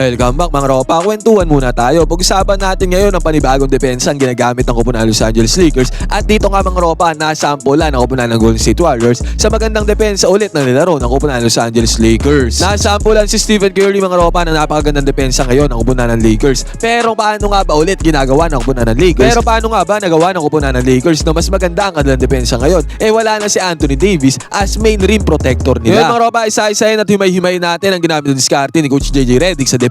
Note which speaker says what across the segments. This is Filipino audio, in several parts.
Speaker 1: Welcome back mga ropa. Kwentuhan muna tayo. Pag-usapan natin ngayon ang panibagong depensa ang ginagamit ng kupunan ng Los Angeles Lakers. At dito nga mga ropa, nasampulan ang kupunan ng Golden State Warriors sa magandang depensa ulit na nilaro ng kupunan ng Los Angeles Lakers. Nasampulan si Stephen Curry mga ropa na napakagandang depensa ngayon ng kupunan ng Lakers. Pero paano nga ba ulit ginagawa ng kupunan ng Lakers? Pero paano nga ba nagawa ng kupunan ng Lakers na mas maganda ang kanilang depensa ngayon? Eh wala na si Anthony Davis as main rim protector nila. Ngayon mga ropa, isa-isahin at himay-himay natin ang ginamit ng diskarte ni Coach JJ Redick sa depensa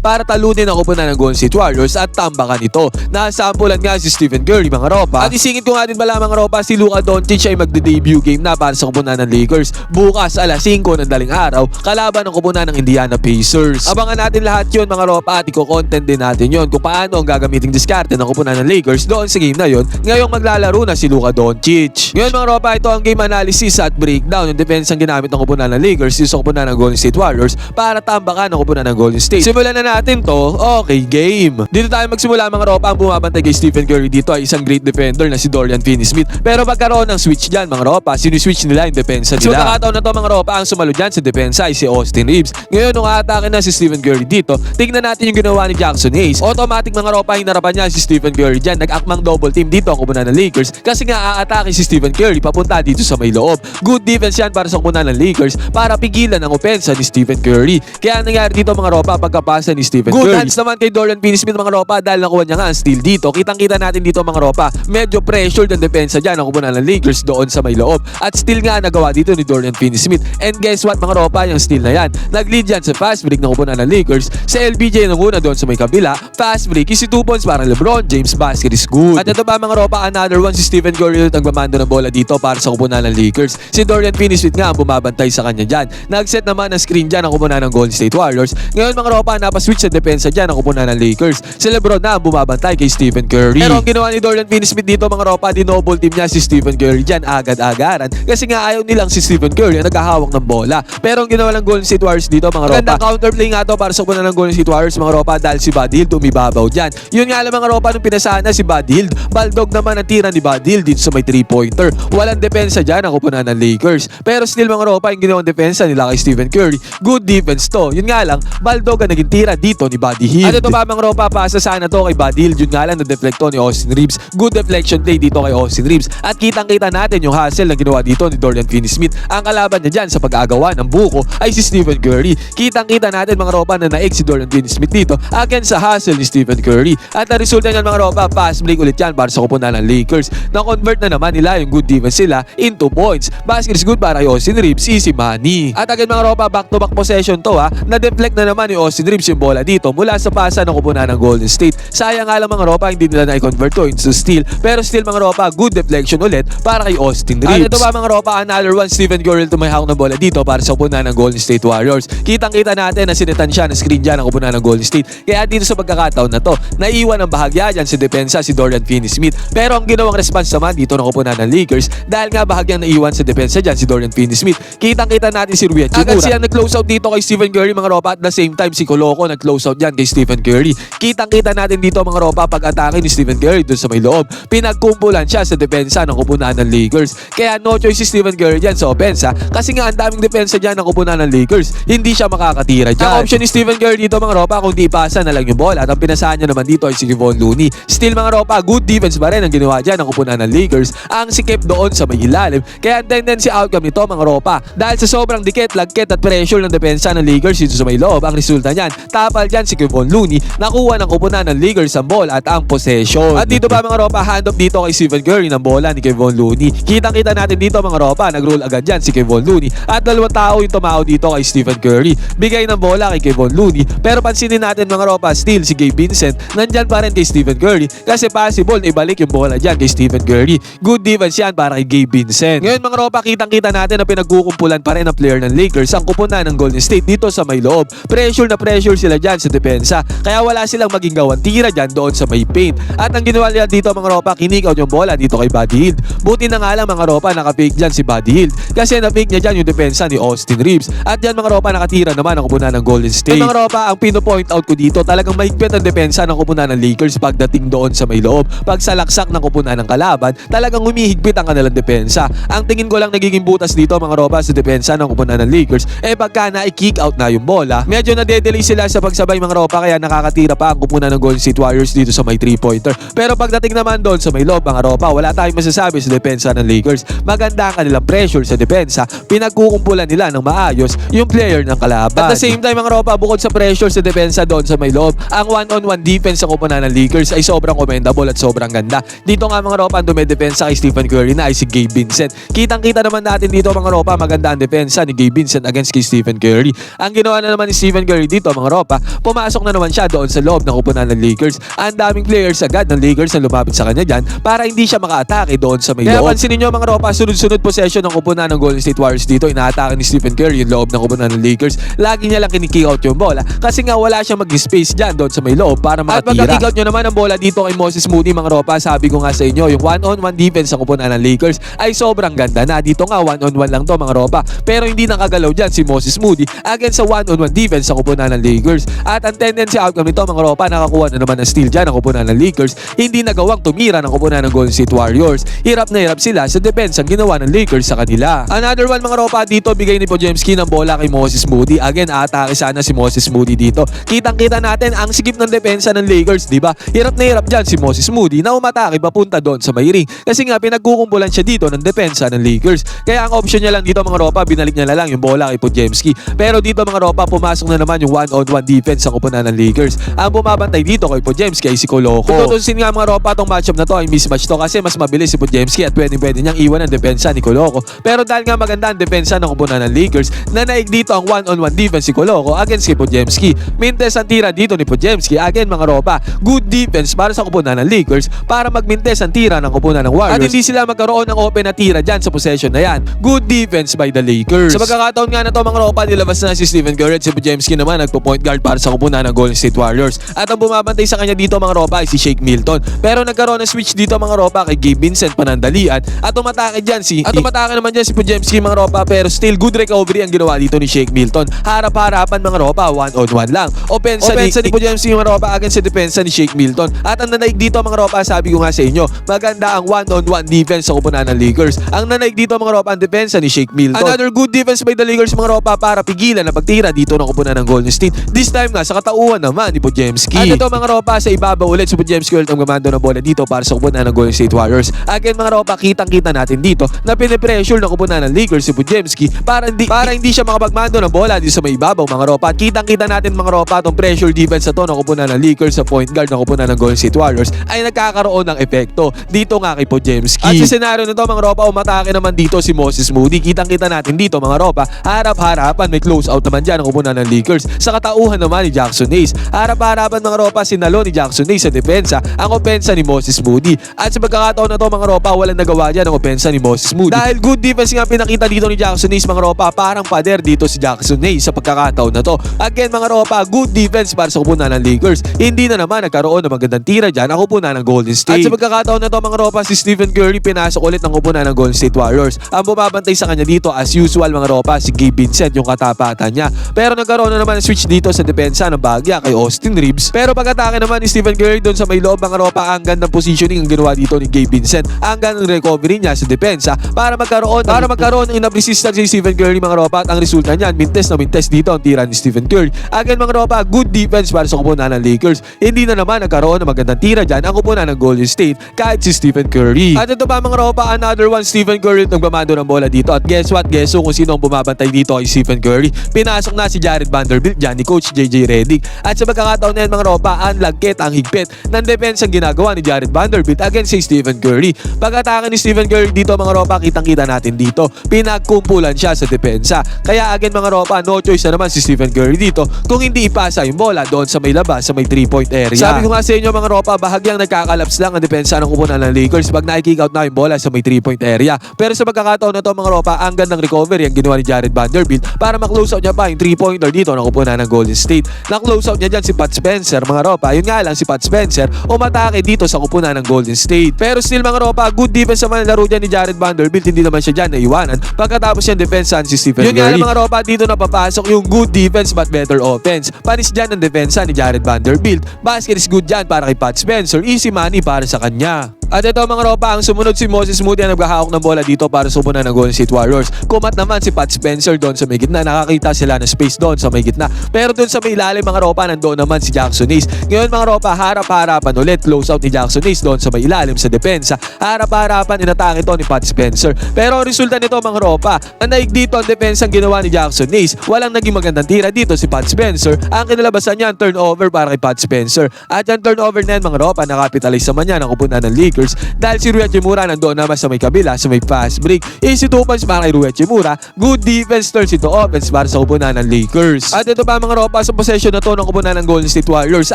Speaker 1: para talunin ang kupunan ng Golden State Warriors at tambakan ito. Nasampulan nga si Stephen Curry mga ropa. At isingit ko nga din pala mga ropa si Luka Doncic ay magde-debut game na para sa kupunan ng Lakers bukas alas 5 ng daling araw kalaban ng kupunan ng Indiana Pacers. Abangan natin lahat yun mga ropa at iko-content din natin yun kung paano ang gagamiting diskarte ng kupunan ng Lakers doon sa game na yun ngayong maglalaro na si Luka Doncic. Ngayon mga ropa ito ang game analysis at breakdown ng defense ang ginamit ng kupunan ng Lakers sa kupunan ng Golden State Warriors para tambakan ng kupunan ng Golden State. Simulan na natin to. Okay, game. Dito tayo magsimula mga ropa. Ang bumabantay kay Stephen Curry dito ay isang great defender na si Dorian Finney-Smith. Pero magkaroon ng switch dyan mga ropa. Sinu-switch nila yung depensa nila. Sa pagkakataon na to mga ropa, ang sumalo dyan sa depensa ay si Austin Reeves. Ngayon nung aatake na si Stephen Curry dito, tingnan natin yung ginawa ni Jackson Hayes. Automatic mga ropa, hinarapan niya si Stephen Curry dyan. Nag-akmang double team dito ang kumunan ng Lakers kasi nga aatake si Stephen Curry papunta dito sa may loob. Good defense yan para sa kumunan ng Lakers para pigilan ang opensa ni Stephen Curry. Kaya ang nangyari dito mga ropa pagkapasa ni Stephen Good Curry. hands naman kay Dorian Finney-Smith mga ropa dahil nakuha niya nga ang steal dito. Kitang-kita natin dito mga ropa. Medyo pressured ang depensa dyan ang kumunan ng Lakers doon sa may loob. At still nga nagawa dito ni Dorian Finney-Smith. And guess what mga ropa, yung steal na yan. Nag-lead yan sa fast break ng kumunan ng Lakers. Sa LBJ nung una doon sa may kabila. Fast break, easy 2 points para LeBron James basket is good. At ito pa mga ropa, another one si Stephen Curry ulit ang bamando ng bola dito para sa kumunan ng Lakers. Si Dorian Finney-Smith nga ang bumabantay sa kanya dyan. Nag-set naman ng screen dyan ang kumunan ng Golden State Warriors. Ngayon mga ropa, napaswitch sa depensa dyan ang kumunan ng Lakers. Si LeBron na ang bumabantay kay Stephen Curry. Pero ang ginawa ni Dorian Finney-Smith dito mga ropa, dinoble team niya si Stephen Curry dyan agad-agaran. Kasi nga ayaw nilang si Stephen Curry ang naghahawak ng bola. Pero ang ginawa ng Golden State Warriors dito mga ropa, Magandang counterplay nga to para sa kumunan ng Golden State Warriors mga ropa dahil si Buddy Hield umibabaw dyan. Yun nga lang mga ropa nung pinasahan na si Buddy Hield. Baldog naman ang tira ni Buddy Hield dito sa may 3-pointer. Walang depensa dyan ang kupunan ng Lakers. Pero still mga ropa yung ginawang depensa nila kay Stephen Curry. Good defense to. Yun nga lang, Baldog ang naging tira dito ni Buddy Hield. At ito pa mga ropa, pasa sana to kay Buddy Hield. Yun nga lang, na-deflecto ni Austin Reeves. Good deflection play dito kay Austin Reeves. At kitang-kita natin yung hustle na ginawa dito ni Dorian Finney-Smith. Ang kalaban niya dyan sa pag-agawa ng buko ay si Stephen Curry. Kitang-kita natin mga ropa na naik si Dorian Finney-Smith dito against sa hustle ni Stephen Curry. At ang resulta niyan mga ropa, fast break ulit yan para sa kupunan ng Lakers. Na-convert na naman nila yung good defense sila into points. Basket is good para kay Austin Reeves, easy money. At again mga ropa, back-to-back possession to ha. Na-deflect na naman ni Austin Reeves yung bola dito mula sa pasa ng kupunan ng Golden State. Sayang nga lang mga ropa, hindi nila na-convert to into steal. Pero still mga ropa, good deflection ulit para kay Austin Reeves. At ito pa mga ropa, another one, Stephen Curry tumahawak ng bola dito para sa kupunan ng Golden State Warriors. Kitang-kita natin na sinetan siya ng screen dyan ng kupunan ng Golden State. Kaya dito sa pagkakataon na to, naiwan ang bahagya dyan si depensa si Dorian Finney-Smith. Pero ang ginawang response naman dito ng kupunan ng Lakers dahil nga bahagyang naiwan sa depensa dyan si Dorian Finney-Smith. Kitang-kita natin si Rui Hachimura. Agad siya nag-close out dito kay Stephen Curry mga ropa at the same time si Coloco nag-close out dyan kay Stephen Curry. Kitang-kita natin dito mga ropa pag-atake ni Stephen Curry dun sa may loob. Pinagkumpulan siya sa depensa ng kupunan ng Lakers. Kaya no choice si Stephen Curry dyan sa opensa kasi nga ang daming depensa dyan ng kupunan ng Lakers. Hindi siya makakatira dyan. Ang option ni Stephen Curry dito mga ropa kung di pasa na lang yung bola at ang pinasahan niya naman dito ay si Kevon Looney. Still mga ropa, good defense ba rin ang ginawa dyan ng kupunan ng Lakers. Ang sikip doon sa may ilalim. Kaya ang tendency outcome nito mga ropa. Dahil sa sobrang dikit, lagkit at pressure ng depensa ng Lakers dito sa may loob, ang resulta niyan, tapal dyan si Kevon Looney, nakuha ng kupunan ng Lakers ang ball at ang possession. At dito pa mga ropa, hand off dito kay Stephen Curry ng bola ni Kevon Looney. Kitang-kita natin dito mga ropa, nag-roll agad dyan si Kevon Looney. At dalawang tao yung tumao dito kay Stephen Curry. Bigay ng bola kay Kevon Looney. Pero pansinin natin mga ropa, still si Gabe Vincent, nandyan pa rin kay Stephen Curry. Kasi possible na ibalik yung bola dyan kay Stephen Curry. Good defense yan para kay Gabe Vincent. Ngayon mga ropa, kitang-kita natin na pinagkukumpulan pa rin ng player ng Lakers ang kupunan ng Golden State dito sa may loob. Pressure na pressure sila dyan sa depensa. Kaya wala silang maging gawan tira dyan doon sa may paint. At ang ginawa nila dito mga ropa, kinik yung bola dito kay Buddy Hield. Buti na nga lang mga ropa, nakapake dyan si Buddy Hield. Kasi na-fake niya dyan yung depensa ni Austin Reeves. At dyan mga ropa, nakatira naman ang kupunan ng Golden State. At mga ropa, ang pino-point out ko dito, talagang mahigpit ang depensa ng kupunan ng Lakers pagdating doon sa may loob. Pag salaksak ng kupunan ng kalaban, talagang humihigpit ang kanilang depensa. Ang tingin ko lang nagiging butas dito mga ropa sa depensa ng kupunan ng Lakers, eh pagka na-kick out na yung bola, medyo na nagde-delay sila sa pagsabay mga ropa kaya nakakatira pa ang kupunan ng Golden State Warriors dito sa may 3-pointer. Pero pagdating naman doon sa may loob mga ropa, wala tayong masasabi sa depensa ng Lakers. Maganda ang kanilang pressure sa depensa, pinagkukumpulan nila ng maayos yung player ng kalaban. At the same time mga ropa, bukod sa pressure sa depensa doon sa may loob, ang one-on-one defense sa kupunan ng Lakers ay sobrang commendable at sobrang ganda. Dito nga mga ropa, ang dumedepensa kay Stephen Curry na ay si Gabe Vincent. Kitang-kita naman natin dito mga ropa, maganda ang depensa ni Gabe Vincent against kay Stephen Curry. Ang ginawa na naman ni Stephen Curry dito mga ropa, pumasok na naman siya doon sa loob ng kupunan ng Lakers. Ang daming players agad ng Lakers na lumapit sa kanya dyan para hindi siya maka-atake doon sa may
Speaker 2: Kaya
Speaker 1: loob. pansinin nyo mga ropa, sunod-sunod possession ng kupunan ng Golden State Warriors dito. Inaatake ni Stephen Curry yung loob ng kupunan ng Lakers. Lagi niya lang kinikick out yung bola kasi nga wala siyang mag-space dyan doon sa may loob para
Speaker 2: At
Speaker 1: makatira. At pagka-kick out nyo naman ang bola dito kay Moses Moody mga ropa, sabi ko nga sa inyo, yung one-on-one defense ng kupunan ng Lakers ay sobrang ganda na. Dito nga one-on-one lang to mga ropa. Pero hindi nakagalaw dyan si Moses Moody against sa one-on-one defense sa kupunan ng Lakers. At ang tendency outcome nito mga ropa, nakakuha na naman ng steal dyan ng kupunan ng Lakers. Hindi nagawang tumira ng kupunan ng Golden State Warriors. Hirap na hirap sila sa defense ang ginawa ng Lakers sa kanila. Another one mga ropa dito, bigay ni Pojemski ng bola kay Moses Moody. Again, atake sana si Moses Moody dito. Kitang-kita natin ang sigip ng depensa ng Lakers, di ba? Hirap na hirap dyan si Moses Moody na umatake papunta doon sa may ring. Kasi nga pinagkukumpulan siya dito ng depensa ng Lakers. Kaya ang option niya lang dito mga ropa, binalik niya na lang yung bola kay Pojemski. Pero dito mga ropa, pumasok na naman yung one-on-one defense sa kupunan ng Lakers. Ang bumabantay dito kay Pojemski ay si Koloko. Kung tutusin nga mga ropa, tong matchup na to ay mismatch to kasi mas mabilis si Pojemski at pwede pwede niyang iwan ang depensa ni Koloko. Pero dahil nga maganda ang depensa ng kupunan ng Lakers, nanaig dito ang one-on-one defense si Koloko against kay Pojemski. Mintes ang tira dito ni Pojemski. Again mga ropa, good defense para sa kupunan ng Lakers para magmintes ang tira ng kupunan ng Warriors. At hindi sila magkaroon ng open na tira dyan sa possession na yan. Good defense by the Lakers. Sa pagkakataon nga na to mga ropa, nilabas na si Stephen Curry at si Pojemski naman nagpo-point guard para sa kupunan ng Golden State Warriors. At ang bumabantay sa kanya dito mga ropa ay si Shake Milton. Pero nagkaroon ng switch dito mga ropa kay Gabe Vincent panandalian at umatake dyan si at umatake naman dyan si Pojemski mga ropa pero still good recovery ang ginawa dito ni Shake Milton. Harap-harapan mga ropa, one on one lang. Opensa, Opensa ni, ni Pojemski mga ropa against sa depensa ni Shake Milton. At ang nanaig dito mga ropa, sabi ko nga sa inyo, maganda ang one on one defense sa kupunan ng Lakers. Ang nanaig dito mga ropa ang depensa ni Shake Milton. Another good defense by the Lakers mga ropa para pigilan na pagtira dito ng kupunan ng Golden State. This time nga sa katauhan naman ni Pojemski. At ito mga ropa sa ibabaw ulit si Pojemski ulit ang gumando ng bola dito para sa kupunan ng Golden State Warriors. Again mga ropa, kitang-kita natin dito na pinipressure ng kupunan ng Lakers si Pojemski para hindi para hindi siya makapagmando ng bola dito sa may ibabaw mga ropa. At kitang-kita natin mga ropa tong pressure defense na to ng kupunan ng Lakers sa point guard ng kupunan ng Golden State Warriors ay nagkakaroon ng epekto dito nga kay Pojemski. At sa senaryo nito mga ropa, umatake naman dito si Moses Moody. Kitang-kita natin dito mga ropa, harap-harapan may close out naman dyan ng kupunan ng Lakers. Sa katauhan naman ni Jackson Hayes. Harap-harapan mga ropa, sinalo ni Jackson Hayes sa depensa ang opensa ni Moses Moody. At sa pagkakataon na to mga ropa, walang nagawa dyan ang opensa ni Moses Moody. Dahil good defense nga pinakita dito ni Jackson Hayes mga ropa, parang pader dito si Jackson Hayes sa pagkakataon na to. Again mga ropa, good defense para sa kupunan ng Lakers. Hindi na naman nagkaroon ng magandang tira dyan ang kupunan ng Golden State. At sa pagkakataon na to mga ropa, si Stephen Curry pinasok ulit ng kupunan ng Golden State Warriors. Ang bumabantay sa kanya dito as usual mga ropa, si Gabe Vincent yung katapatan niya. Pero nagkaroon na naman switch dito sa depensa ng bagya kay Austin Reeves. Pero pag-atake naman ni Stephen Curry doon sa may loob mga ropa, ang gandang positioning ang ginawa dito ni Gabe Vincent. Ang gandang recovery niya sa depensa para magkaroon para magkaroon ng enough resistance si Stephen Curry mga ropa at ang resulta niyan, mintes na mintes dito ang tira ni Stephen Curry. Again mga ropa, good defense para sa kupunan ng Lakers. Hindi na naman nagkaroon ng magandang tira dyan ang kupunan ng Golden State kahit si Stephen Curry. At ito pa mga ropa, another one Stephen Curry ang nagmamando ng bola dito. At guess what? Guess who kung sino ang bumabantay dito kay Stephen Curry? Pinasok na si Jared Vanderbilt dyan ni Coach JJ Redick. At sa pagkakataon na yan mga ropa, ang lagkit, ang higpit ng defense ang ginagawa ni Jared Vanderbilt against si Stephen Curry. Pag-atake ni Stephen Curry dito mga ropa, kitang-kita natin dito. Pinagkumpulan siya sa depensa. Kaya again mga ropa, no choice na naman si Stephen Curry dito kung hindi ipasa yung bola doon sa may labas, sa may 3-point area. Sabi ko nga sa inyo mga ropa, bahagyang nagkakalaps lang ang depensa ng kupunan ng Lakers pag nakikick out na yung bola sa may 3-point area. Pero sa pagkakataon na to mga ropa, ang gandang recovery ang ginawa ni Jared Vanderbilt para ma-close out niya pa yung 3-pointer dito ng kupunan ng Golden State. Na-close out niya dyan si Pat Spencer mga ropa. Yun nga lang si Pat Spencer umatake dito sa kupunan ng Golden State. Pero still mga ropa, good defense naman ang laro dyan ni Jared Vanderbilt. Hindi naman siya dyan naiwanan. Pagkatapos yung defense si Stephen Yun nga lang mga ropa, dito napapasok yung good defense but better offense. Panis dyan ang depensa ni Jared Vanderbilt. Basket is good dyan para kay Pat Spencer. Easy money para sa kanya. At ito mga ropa, ang sumunod si Moses Moody ang naghahawak ng bola dito para sumunan ng Golden State Warriors. Kumat naman si Pat Spencer doon sa may gitna. Nakakita sila ng space doon sa may gitna. Pero doon sa may ilalim mga ropa, nandoon naman si Jackson Hayes. Ngayon mga ropa, harap-harapan ulit. Close out ni Jackson Hayes doon sa may ilalim sa depensa. Harap-harapan, inatake ito ni Pat Spencer. Pero resulta nito mga ropa, ang naig dito ang depensa ang ginawa ni Jackson Hayes. Walang naging magandang tira dito si Pat Spencer. Ang kinalabasan niya ang turnover para kay Pat Spencer. At ang turnover na yan mga ropa, nakapitalize naman yan ang kupunan ng Lakers dahil si Rui Hachimura nandoon naman sa may kabila, sa may fast break. Easy two points para kay Rui Hachimura. Good defense turns into offense para sa kupunan ng Lakers. At ito pa mga ropa, sa possession na to ng kupunan ng Golden State Warriors,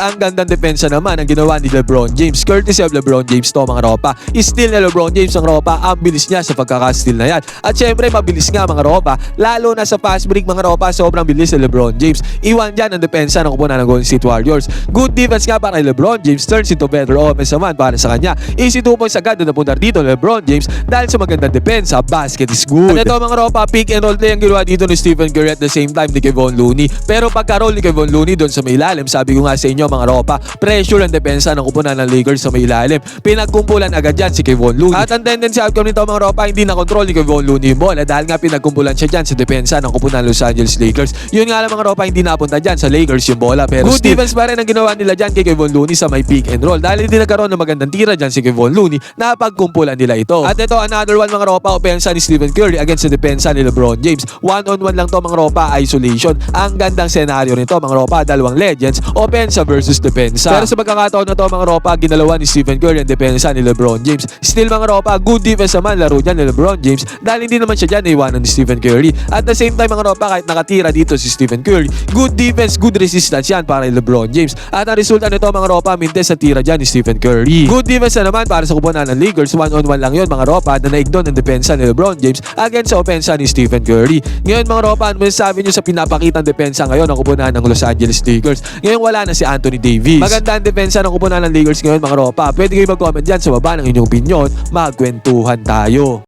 Speaker 1: ang gandang depensa naman ang ginawa ni LeBron James. Courtesy of LeBron James to mga ropa. Steal na LeBron James ang ropa, ang bilis niya sa pagkaka-steal na yan. At syempre, mabilis nga mga ropa, lalo na sa fast break mga ropa, sobrang bilis ni LeBron James. Iwan dyan ang depensa ng kupunan ng Golden State Warriors. Good defense nga para kay LeBron James, turns into better offense naman para sa kanya. Easy two points agad na napunta dito LeBron James dahil sa magandang depensa, basket is good. At ito mga ropa, pick and roll play ang ginawa dito ni Stephen Curry at the same time ni Kevon Looney. Pero pagka-roll ni Kevon Looney doon sa may ilalim, sabi ko nga sa inyo mga ropa, pressure ang depensa ng kupunan ng Lakers sa may ilalim. Pinagkumpulan agad yan si Kevon Looney. At ang tendency outcome nito mga ropa, hindi na control ni Kevon Looney yung bola dahil nga pinagkumpulan siya dyan sa depensa ng kupunan ng Los Angeles Lakers. Yun nga lang mga ropa, hindi napunta dyan sa Lakers yung bola. Pero good defense pa rin ang ginawa nila dyan kay Kevon Looney sa may pick and roll. Dahil hindi nagkaroon ng magandang tira dyan si Kevon Looney, napagkumpulan nila ito. At ito, another one mga ropa, opensa ni Stephen Curry against the depensa ni LeBron James. One-on-one lang to mga ropa, isolation. Ang gandang senaryo nito mga ropa, dalawang legends, opensa versus depensa. Pero sa pagkakataon na to mga ropa, ginalawa ni Stephen Curry ang depensa ni LeBron James. Still mga ropa, good defense naman laro niya ni LeBron James dahil hindi naman siya dyan naiwanan ni Stephen Curry. At the same time mga ropa, kahit nakatira dito si Stephen Curry, good defense, good resistance yan para kay LeBron James. At ang resulta nito mga ropa, mintes sa tira dyan ni Stephen Curry. Good defense na naman para sa kupunan ng Lakers, one-on-one lang yun mga ropa na naigdon ng depensa ni LeBron James against sa opensa ni Stephen Curry. Ngayon mga ropa, ano masasabi nyo sa pinapakitang depensa ngayon ng kupunan ng Los Angeles Lakers? Ngayon wala na si Anthony Davis. Maganda ang depensa ng kupunan ng Lakers ngayon mga ropa. Pwede kayo mag-comment dyan sa baba ng inyong opinion. Magkwentuhan tayo.